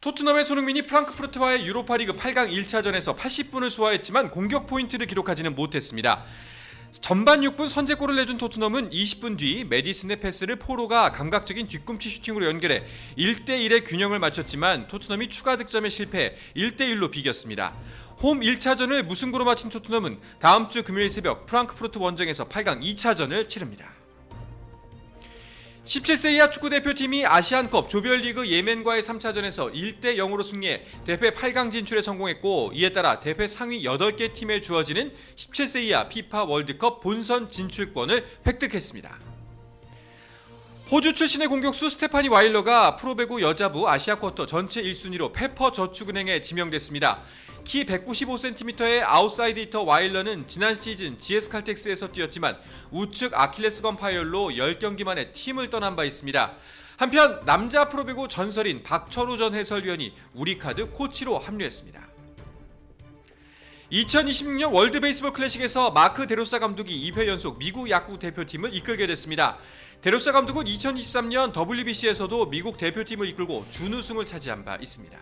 토트넘의 손흥민이 프랑크푸르트와의 유로파리그 8강 1차전에서 80분을 소화했지만 공격 포인트를 기록하지는 못했습니다. 전반 6분 선제골을 내준 토트넘은 20분 뒤 메디슨의 패스를 포로가 감각적인 뒤꿈치 슈팅으로 연결해 1대1의 균형을 맞췄지만 토트넘이 추가 득점에 실패해 1대1로 비겼습니다. 홈 1차전을 무승부로 마친 토트넘은 다음 주 금요일 새벽 프랑크푸르트 원정에서 8강 2차전을 치릅니다. 17세 이하 축구 대표팀이 아시안컵 조별리그 예멘과의 3차전에서 1대 0으로 승리해 대회 8강 진출에 성공했고 이에 따라 대회 상위 8개 팀에 주어지는 17세 이하 피파 월드컵 본선 진출권을 획득했습니다. 호주 출신의 공격수 스테파니 와일러가 프로배구 여자부 아시아 쿼터 전체 1순위로 페퍼 저축은행에 지명됐습니다. 키 195cm의 아웃사이드 히터 와일러는 지난 시즌 GS 칼텍스에서 뛰었지만 우측 아킬레스건 파열로 10경기 만에 팀을 떠난 바 있습니다. 한편 남자 프로배구 전설인 박철우 전 해설위원이 우리 카드 코치로 합류했습니다. 2026년 월드 베이스볼 클래식에서 마크 데로사 감독이 2회 연속 미국 야구 대표팀을 이끌게 됐습니다. 데로사 감독은 2023년 WBC에서도 미국 대표팀을 이끌고 준우승을 차지한 바 있습니다.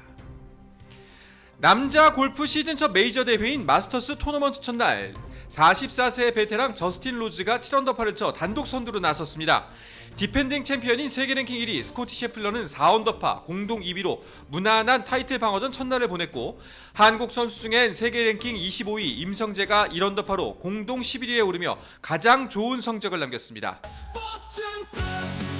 남자 골프 시즌 첫 메이저 대회인 마스터스 토너먼트 첫날 44세 베테랑 저스틴 로즈가 7언더파를 쳐 단독 선두로 나섰습니다. 디펜딩 챔피언인 세계 랭킹 1위 스코티 셰플러는 4언더파 공동 2위로 무난한 타이틀 방어전 첫날을 보냈고 한국 선수 중엔 세계 랭킹 25위 임성재가 1언더파로 공동 11위에 오르며 가장 좋은 성적을 남겼습니다. 스포츠 플러스